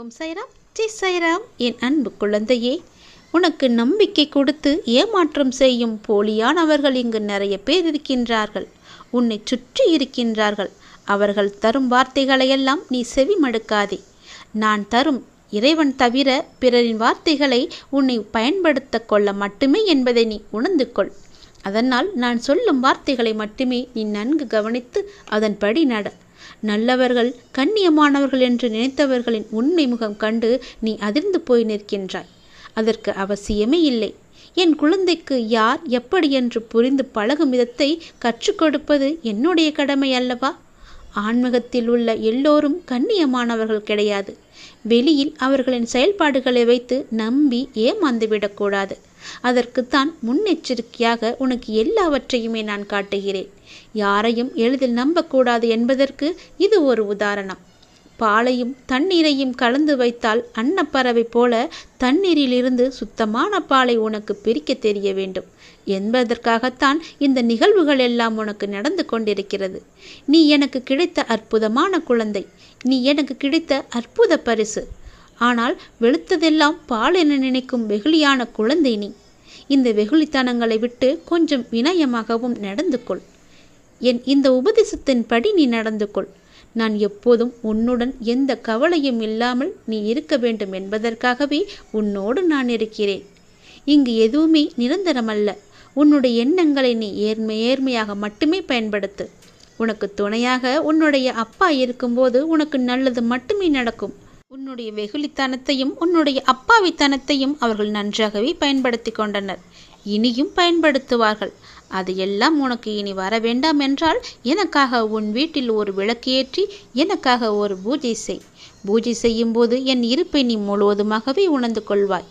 ஓம் Sairam. G Sairam. என் அன்பு குழந்தையே உனக்கு நம்பிக்கை கொடுத்து ஏமாற்றம் செய்யும் போலியானவர்கள் இங்கு நிறைய பேர் இருக்கின்றார்கள். உன்னை சுற்றி இருக்கின்றார்கள். அவர்கள் தரும் வார்த்தைகளையெல்லாம் நீ செவி மடுக்காதே நான் தரும் இறைவன் தவிர பிறரின் வார்த்தைகளை உன்னை பயன்படுத்த கொள்ள மட்டுமே என்பதை நீ உணர்ந்து கொள் அதனால் நான் சொல்லும் வார்த்தைகளை மட்டுமே நீ நன்கு கவனித்து அதன்படி நட. நல்லவர்கள் கண்ணியமானவர்கள் என்று நினைத்தவர்களின் உண்மை முகம் கண்டு நீ அதிர்ந்து போய் நிற்கின்றாய். அதற்கு அவசியமே இல்லை. என் குழந்தைக்கு யார் எப்படி என்று புரிந்து பழகும் விதத்தை கற்றுக் கொடுப்பது என்னுடைய கடமை அல்லவா? ஆன்மீகத்தில் உள்ள எல்லோரும் கண்ணியமானவர்கள் கிடையாது. வெளியில் அவர்களின் செயல்பாடுகளை வைத்து நம்பி ஏமாந்துவிடக்கூடாது அதற்குத்தான் முன்னெச்சரிக்கையாக உனக்கு எல்லாவற்றையுமே நான் காட்டுகிறேன். யாரையும் எளிதில் நம்பக்கூடாது என்பதற்கு இது ஒரு உதாரணம். பாலையும் தண்ணீரையும் கலந்து வைத்தால் அன்னப்பறவை போல தண்ணீரிலிருந்து சுத்தமான பாலை உனக்கு பிரிக்க தெரிய வேண்டும். என்பதற்காகத்தான் இந்த நிகழ்வுகள் எல்லாம் உனக்கு நடந்து கொண்டிருக்கிறது. நீ எனக்கு கிடைத்த அற்புதமான குழந்தை. நீ எனக்கு கிடைத்த அற்புத பரிசு. ஆனால் வெளுத்ததெல்லாம் பால் என நினைக்கும் வெகுளியான குழந்தை நீ. இந்த வெகுளித்தனங்களை விட்டு கொஞ்சம் வினயமாகவும் நடந்து கொள் என் இந்த உபதேசத்தின்படி நீ நடந்து கொள் நான் எப்போதும் உன்னுடன் எந்த கவலையும் இல்லாமல் நீ இருக்க வேண்டும் என்பதற்காகவே உன்னோடு நான் இருக்கிறேன். இங்கு எதுவுமே நிரந்தரமல்ல. உன்னுடைய எண்ணங்களை நீ ஏர்மை ஏர்மையாக மட்டுமே பயன்படுத்து. உனக்கு துணையாக உன்னுடைய அப்பா இருக்கும்போது உனக்கு நல்லது மட்டுமே நடக்கும். உன்னுடைய வெகுளித்தனத்தையும் உன்னுடைய அப்பாவித்தனத்தையும் அவர்கள் நன்றாகவே பயன்படுத்தி கொண்டனர். இனியும் பயன்படுத்துவார்கள். அதையெல்லாம் உனக்கு இனி வர வேண்டாம் என்றால் எனக்காக உன் வீட்டில் ஒரு விளக்கு ஏற்றி எனக்காக ஒரு பூஜை செய். பூஜை செய்யும்போது என் இருப்பை நீ முழுவதுமாகவே உணர்ந்து கொள்வாய்.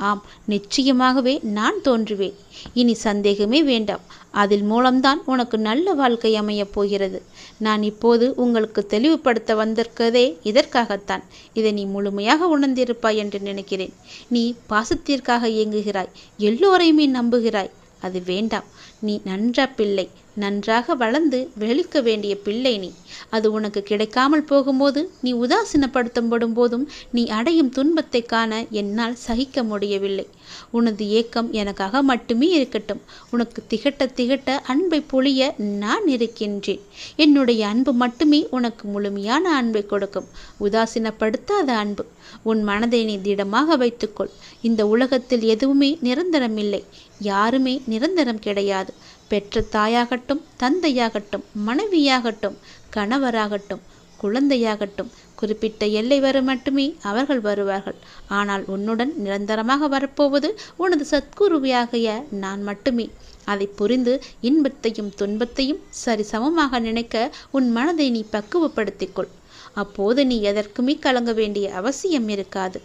ஆம் நிச்சயமாகவே நான் தோன்றுவேன். இனி சந்தேகமே வேண்டாம். அதில் மூலம்தான் உனக்கு நல்ல வாழ்க்கை அமையப் போகிறது. நான் இப்போது உங்களுக்கு தெளிவுபடுத்த வந்திருக்கதே இதற்காகத்தான். இதை நீ முழுமையாக உணர்ந்திருப்பாய் என்று நினைக்கிறேன். நீ பாசத்திற்காக இயங்குகிறாய். எல்லோரையுமே நம்புகிறாய். அது வேண்டாம். நீ நன்றா பிள்ளை. நன்றாக வளர்ந்து வெளிக்க வேண்டிய பிள்ளை நீ. அது உனக்கு கிடைக்காமல் போகும்போது நீ உதாசீனப்படுத்தப்படும் போதும் நீ அடையும் துன்பத்தை காண என்னால் சகிக்க முடியவில்லை. உனது ஏக்கம் எனக்காக மட்டுமே இருக்கட்டும். உனக்கு திகட்ட திகட்ட அன்பை பொழிய நான் இருக்கின்றேன். என்னுடைய அன்பு மட்டுமே உனக்கு முழுமையான அன்பை கொடுக்கும். உதாசீனப்படுத்தாத அன்பு. உன் மனதை நீ திடமாக வைத்துக்கொள். இந்த உலகத்தில் எதுவுமே நிரந்தரமில்லை. யாருமே நிரந்தரம் கிடையாது. பெற்ற தாயாகட்டும் தந்தையாகட்டும் மனைவியாகட்டும் கணவராகட்டும் குழந்தையாகட்டும் குறிப்பிட்ட எல்லை வரை மட்டுமே அவர்கள் வருவார்கள். ஆனால் உன்னுடன் நிரந்தரமாக வரப்போவது உனது சத்குருவியாகிய நான் மட்டுமே. அதை புரிந்து இன்பத்தையும் துன்பத்தையும் சரிசமமாக நினைக்க உன் மனதை நீ பக்குவப்படுத்திக்கொள் அப்போது நீ எதற்குமே கலங்க வேண்டிய அவசியம் இருக்காது.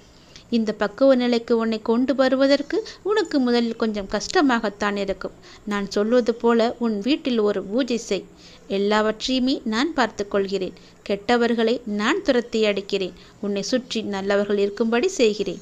இந்த பக்குவ நிலைக்கு உன்னை கொண்டு வருவதற்கு உனக்கு முதலில் கொஞ்சம் கஷ்டமாகத்தான் இருக்கும். நான் சொல்வது போல உன் வீட்டில் ஒரு பூஜை செய். எல்லாவற்றையுமே நான் பார்த்து கொள்கிறேன். கெட்டவர்களை நான் துரத்தி அடிக்கிறேன். உன்னை சுற்றி நல்லவர்கள் இருக்கும்படி செய்கிறேன்.